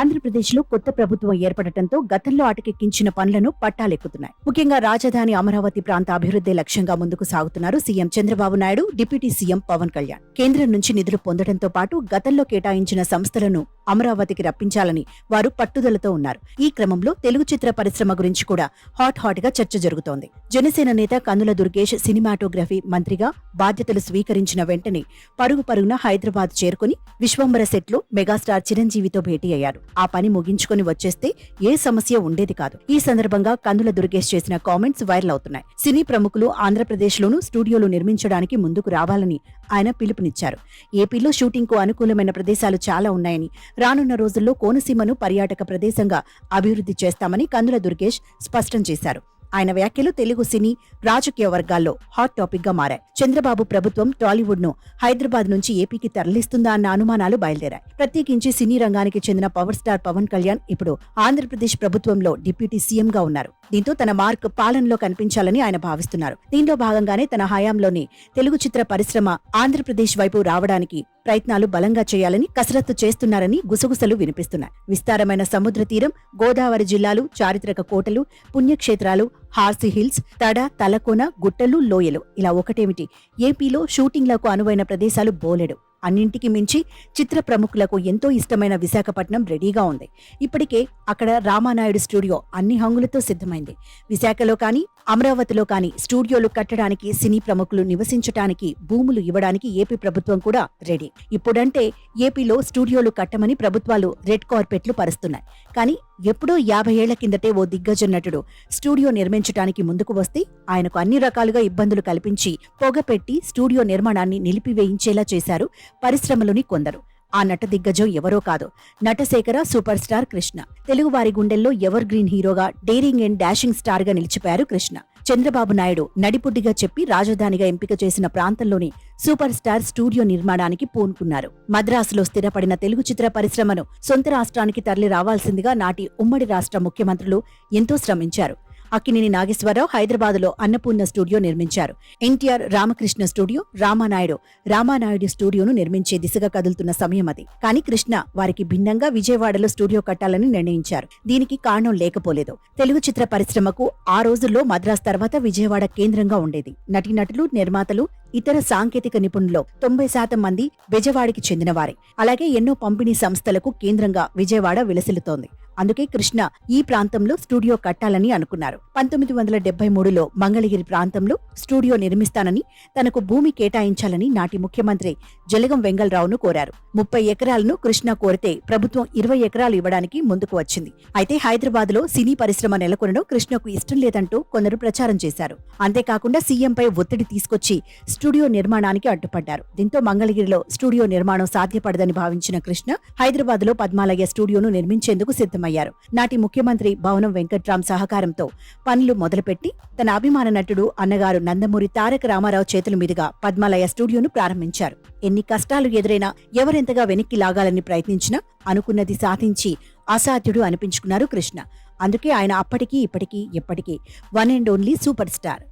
ఆంధ్రప్రదేశ్లో కొత్త ప్రభుత్వం ఏర్పడటంతో గతంలో అటకెక్కించిన పనులను పట్టాలెక్కుతున్నాయి. ముఖ్యంగా రాజధాని అమరావతి ప్రాంత అభివృద్ధి లక్ష్యంగా ముందుకు సాగుతున్నారు CM Chandrababu Naidu deputy CM Pawan Kalyan. కేంద్రం నుంచి నిధులు పొందడంతో పాటు గతంలో కేటాయించిన సంస్థలను అమరావతికి రప్పించాలని వారు పట్టుదలతో ఉన్నారు. ఈ క్రమంలో తెలుగు చిత్ర పరిశ్రమ గురించి కూడా హాట్ హాట్గా చర్చ జరుగుతోంది. జనసేన నేత కందుల దుర్గేష్ సినిమాటోగ్రఫీ మంత్రిగా బాధ్యతలు స్వీకరించిన వెంటనే పరుగు పరుగున హైదరాబాద్ చేరుకుని విశ్వంబర సెట్లో మెగాస్టార్ చిరంజీవితో భేటీ అయ్యారు. ఆ పని ముగించుకుని వచ్చేస్తే ఏ సమస్య ఉండేది కాదు. ఈ సందర్భంగా కందుల దుర్గేష్ చేసిన కామెంట్స్ వైరల్ అవుతున్నాయి. సినీ ప్రముఖులు ఆంధ్రప్రదేశ్ లోను స్టూడియోలు నిర్మించడానికి ముందుకు రావాలని ఆయన పిలుపునిచ్చారు. ఏపీలో షూటింగ్కు అనుకూలమైన ప్రదేశాలు చాలా ఉన్నాయని రానున్న రోజుల్లో కోనసీమను పర్యాటక ప్రదేశంగా అభివృద్ధి చేస్తామని కందుల దుర్గేష్ స్పష్టం చేశారు. ఆయన వ్యాఖ్యలు తెలుగు సినీ రాజకీయ వర్గాల్లో హాట్ టాపిక్గా మారాయి. చంద్రబాబు ప్రభుత్వం టాలీవుడ్ను హైదరాబాద్ నుంచి ఏపీకి తరలిస్తుందా అన్న అనుమానాలు బయలుదేరాయి. ప్రత్యేకించి సినీ రంగానికి చెందిన పవర్ స్టార్ పవన్ కళ్యాణ్ ఇప్పుడు ఆంధ్రప్రదేశ్ ప్రభుత్వంలో డిప్యూటీ సీఎం గా ఉన్నారు. దీంతో తన మార్క్ పాలనలో కనిపించాలని ఆయన భావిస్తున్నారు. దీనిలో భాగంగానే తన హయాంలోనే తెలుగు చిత్ర పరిశ్రమ ఆంధ్రప్రదేశ్ వైపు రావడానికి ప్రయత్నాలు బలంగా చేయాలని కసరత్తు చేస్తున్నారని గుసగుసలు వినిపిస్తున్నాయి. విస్తారమైన సముద్ర తీరం గోదావరి జిల్లాలు చారిత్రక కోటలు పుణ్యక్షేత్రాలు హార్సీ హిల్స్ తడ తలకోన గుట్టలు లోయలు. ఇలా ఒకటేమిటి? ఏపీలో షూటింగ్లకు అనువైన ప్రదేశాలు బోలెడు. అన్నింటికి మించి చిత్ర ప్రముఖులకు ఎంతో ఇష్టమైన విశాఖపట్నం రెడీగా ఉంది. ఇప్పటికే అక్కడ రామానాయుడు స్టూడియో అన్ని హంగులతో సిద్ధమైంది. విశాఖలో కానీ అమరావతిలో కానీ స్టూడియోలు కట్టడానికి సినీ ప్రముఖులు నివసించటానికి భూములు ఇవ్వడానికి ఏపీ ప్రభుత్వం కూడా రెడీ. ఇప్పుడంటే ఏపీలో స్టూడియోలు కట్టమని ప్రభుత్వాలు రెడ్ కార్పెట్లు పరుస్తున్నాయి. కానీ ఎప్పుడో యాభై ఏళ్ళ కిందటే ఓ దిగ్గజ నటుడు స్టూడియో నిర్మించటానికి ముందుకు వస్తే ఆయనకు అన్ని రకాలుగా ఇబ్బందులు కల్పించి పొగపెట్టి స్టూడియో నిర్మాణాన్ని నిలిపివేయించేలా చేశారు పరిశ్రమలోని కొందరు. ఆ నట దిగ్గజం ఎవరో కాదు. Natasekhara super star Krishna. తెలుగువారి గుండెల్లో ఎవర్ గ్రీన్ హీరోగా డేరింగ్ అండ్ డాషింగ్ స్టార్గా నిలిచిపోయారు కృష్ణ. చంద్రబాబు నాయుడు నడిపుడ్డిగా చెప్పి రాజధానిగా ఎంపిక చేసిన ప్రాంతంలోని సూపర్ స్టార్ స్టూడియో నిర్మాణానికి పూనుకున్నారు. మద్రాసులో స్థిరపడిన తెలుగు చిత్ర పరిశ్రమను సొంత రాష్ట్రానికి తరలి రావాల్సిందిగా నాటి ఉమ్మడి రాష్ట్ర ముఖ్యమంత్రులు ఎంతో శ్రమించారు. అక్కినేని నాగేశ్వరరావు హైదరాబాద్లో అన్నపూర్ణ స్టూడియో నిర్మించారు. ఎన్టీఆర్ రామకృష్ణ స్టూడియో రామానాయుడు రామానాయుడు స్టూడియోను నిర్మించే దిశగా కదులుతున్న సమయం అది. కానీ కృష్ణ వారికి భిన్నంగా విజయవాడలో స్టూడియో కట్టాలని నిర్ణయించారు. దీనికి కారణం లేకపోలేదు. తెలుగు చిత్ర పరిశ్రమకు ఆ రోజుల్లో మద్రాస్ తర్వాత విజయవాడ కేంద్రంగా ఉండేది. నటీనటులు నిర్మాతలు ఇతర సాంకేతిక నిపుణుల్లో తొంభై శాతం మంది విజయవాడకి చెందినవారే. అలాగే ఎన్నో పంపిణీ సంస్థలకు కేంద్రంగా విజయవాడ విలసిల్లుతోంది. అందుకే కృష్ణ ఈ ప్రాంతంలో స్టూడియో కట్టాలని అనుకున్నారు. పంతొమ్మిది వందల డెబ్బై మూడులో మంగళగిరి ప్రాంతంలో స్టూడియో నిర్మిస్తానని తనకు భూమి కేటాయించాలని నాటి ముఖ్యమంత్రి జలగం వెంగళరావును కోరారు. ముప్పై ఎకరాలను కృష్ణ కోరితే ప్రభుత్వం ఇరవై ఎకరాలు ఇవ్వడానికి ముందుకు వచ్చింది. అయితే హైదరాబాద్లో సినీ పరిశ్రమ నెలకొనడం కృష్ణకు ఇష్టం లేదంటూ కొందరు ప్రచారం చేశారు. అంతేకాకుండా సీఎంపై ఒత్తిడి తీసుకొచ్చి స్టూడియో నిర్మాణానికి అడ్డుపడ్డారు. దీంతో మంగళగిరిలో స్టూడియో నిర్మాణం సాధ్యపడదని భావించిన కృష్ణ హైదరాబాద్లో పద్మాలయ స్టూడియోను నిర్మించేందుకు సిద్ధమైంది సిద్ధమయ్యారు నాటి ముఖ్యమంత్రి భవనం వెంకట్రామ్ సహకారంతో పనులు మొదలుపెట్టి తన అభిమాన నటుడు అన్నగారు నందమూరి తారక రామారావు చేతుల మీదుగా పద్మాలయ స్టూడియోను ప్రారంభించారు. ఎన్ని కష్టాలు ఎదురైనా ఎవరెంతగా వెనక్కి లాగాలని ప్రయత్నించినా అనుకున్నది సాధించి అసాధ్యుడు అనిపించుకున్నారు కృష్ణ. అందుకే ఆయన అప్పటికీ ఇప్పటికీ ఎప్పటికీ one and only super star.